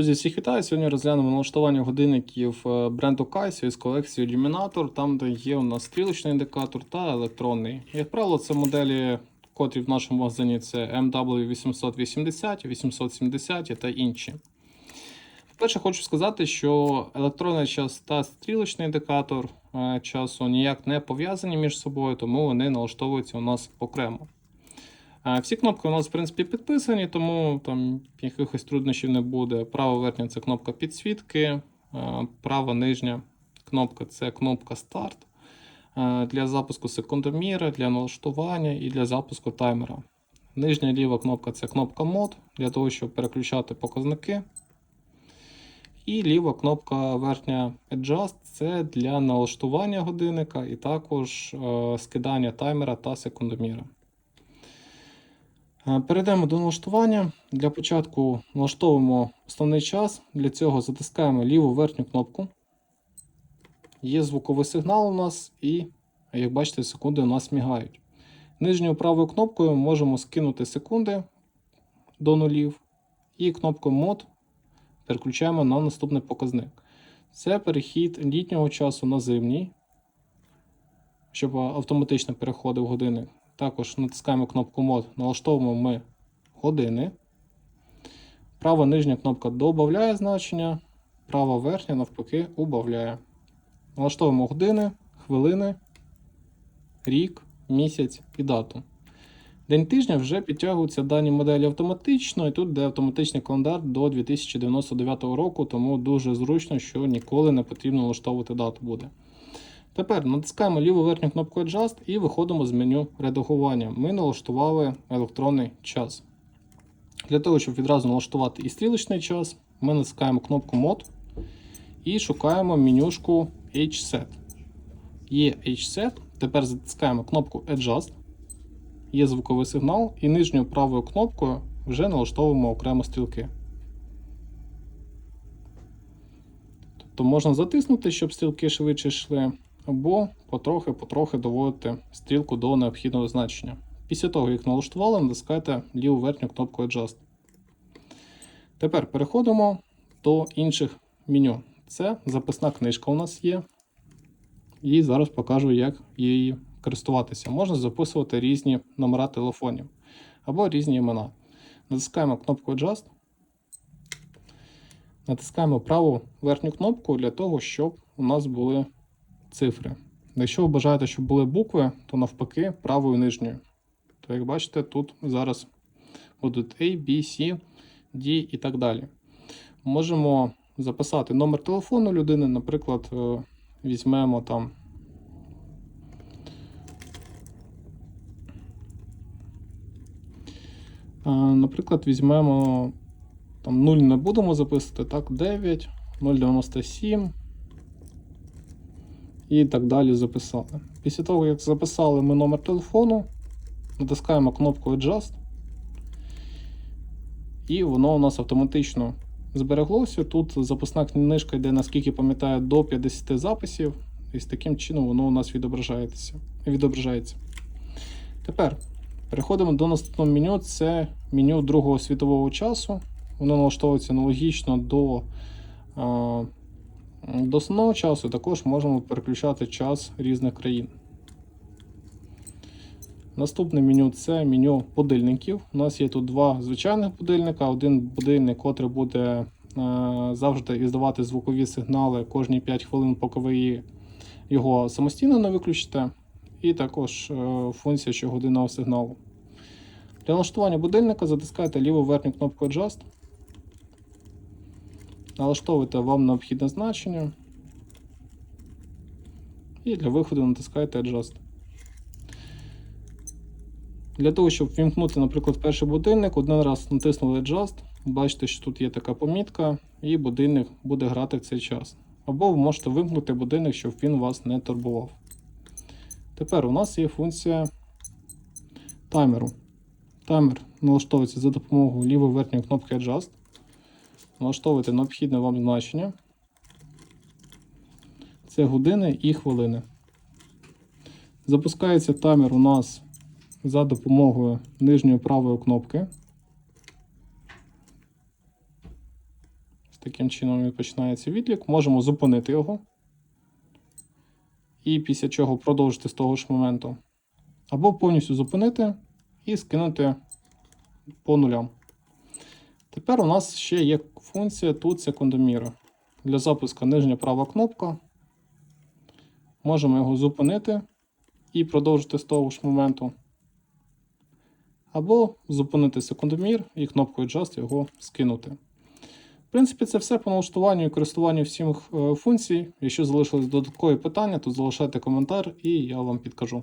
Друзі, всіх вітаю! Сьогодні розглянемо налаштування годинників е, бренду Casio із колекції Illuminator, там де є у нас стрілочний індикатор та електронний. Як правило, це моделі, котрі в нашому магазині це MW880, 870 та інші. По-перше, хочу сказати, що електронний час та стрілочний індикатор е, часу ніяк не пов'язані між собою, тому вони налаштовуються у нас окремо. Всі кнопки у нас, в принципі, підписані, тому там якихось труднощів не буде. Права верхня це кнопка підсвітки, права нижня кнопка це кнопка старт. Для запуску секундоміра, для налаштування і для запуску таймера. Нижня ліва кнопка це кнопка мод для того, щоб переключати показники. І ліва кнопка верхня Adjust це для налаштування годинника і також е, скидання таймера та секундоміра. Е, Перейдемо до налаштування. Для початку налаштовуємо основний час. Для цього затискаємо ліву верхню кнопку. Є звуковий сигнал у нас, і, як бачите, секунди у нас мігають. Нижньою правою кнопкою можемо скинути секунди до нулів. І кнопкою мод переключаємо на наступний показник. Це перехід літнього часу на зимній, щоб автоматично переходив годинник. Також натискаємо кнопку мод, налаштовуємо ми години. Права нижня кнопка додає значення, права верхня, навпаки, убавляє. Налаштовуємо години, хвилини, рік, місяць і дату. День тижня вже підтягуються дані моделі автоматично, і тут де автоматичний календар до 2099 року, тому дуже зручно, що ніколи не потрібно налаштовувати дату буде. Тепер натискаємо ліву верхню кнопку Adjust і виходимо з меню редагування. Ми налаштували електронний час. Для того, щоб відразу налаштувати і стрілочний час, ми натискаємо кнопку Mod і шукаємо менюшку H-Set. Є H-Set, тепер затискаємо кнопку Adjust, є звуковий сигнал, і нижньою правою кнопкою вже налаштовуємо окремо стрілки. Тобто можна затиснути, щоб стрілки швидше йшли, або потрохи-потрохи доводити стрілку до необхідного значення. Після того, як налаштували, натискайте ліву верхню кнопку Adjust. Тепер переходимо до інших меню. Це записна книжка у нас є. І зараз покажу, як її користуватися. Можна записувати різні номера телефонів або різні імена. Натискаємо кнопку Adjust. Натискаємо праву верхню кнопку для того, щоб у нас були цифри. Якщо ви бажаєте, щоб були букви, то навпаки правою нижньою. То, як бачите, тут зараз будуть A, B, C, D і так далі. Можемо записати номер телефону людини, наприклад, е, візьмемо там. Е, Наприклад, візьмемо там 0 не будемо записувати, так, 9, 097 і так далі записали. Після того, як записали ми номер телефону, натискаємо кнопку Adjust, і воно у нас автоматично збереглося. Тут записна книжка йде, наскільки пам'ятаю, до 50 записів, і з таким чином воно у нас відображається. відображається. Тепер переходимо до наступного меню. Це меню Другого світового часу. Воно налаштовується аналогічно до. До основного часу також можемо переключати час різних країн. Наступне меню це меню будильників. У нас є тут два звичайних будильника. Один будильник, котрий буде е, завжди іздавати звукові сигнали кожні 5 хвилин, поки ви його самостійно не виключите. І також е, функція щогодинного сигналу. Для налаштування будильника затискайте ліву верхню кнопку Adjust. Налаштовуйте вам необхідне значення. І для виходу натискайте Adjust. Для того, щоб вімкнути, наприклад, перший будильник, один раз натиснули Adjust, бачите, що тут є така помітка, і будильник буде грати в цей час. Або ви можете вимкнути будильник, щоб він вас не турбував. Тепер у нас є функція таймеру. Таймер налаштовується за допомогою лівої верхньої кнопки Adjust. Налаштовуйте необхідне вам значення. Це години і хвилини. Запускається таймер у нас за допомогою нижньої правої кнопки. Таким чином він починається відлік. Можемо зупинити його. І після чого продовжити з того ж моменту. Або повністю зупинити і скинути по нулям. Тепер у нас ще є функція тут секундоміра. Для запуску нижня права кнопка. Можемо його зупинити і продовжити з того ж моменту. Або зупинити секундомір і кнопкою Just його скинути. В принципі, це все по налаштуванню і користуванню всіх е, функцій. Якщо залишились додаткові питання, то залишайте коментар і я вам підкажу.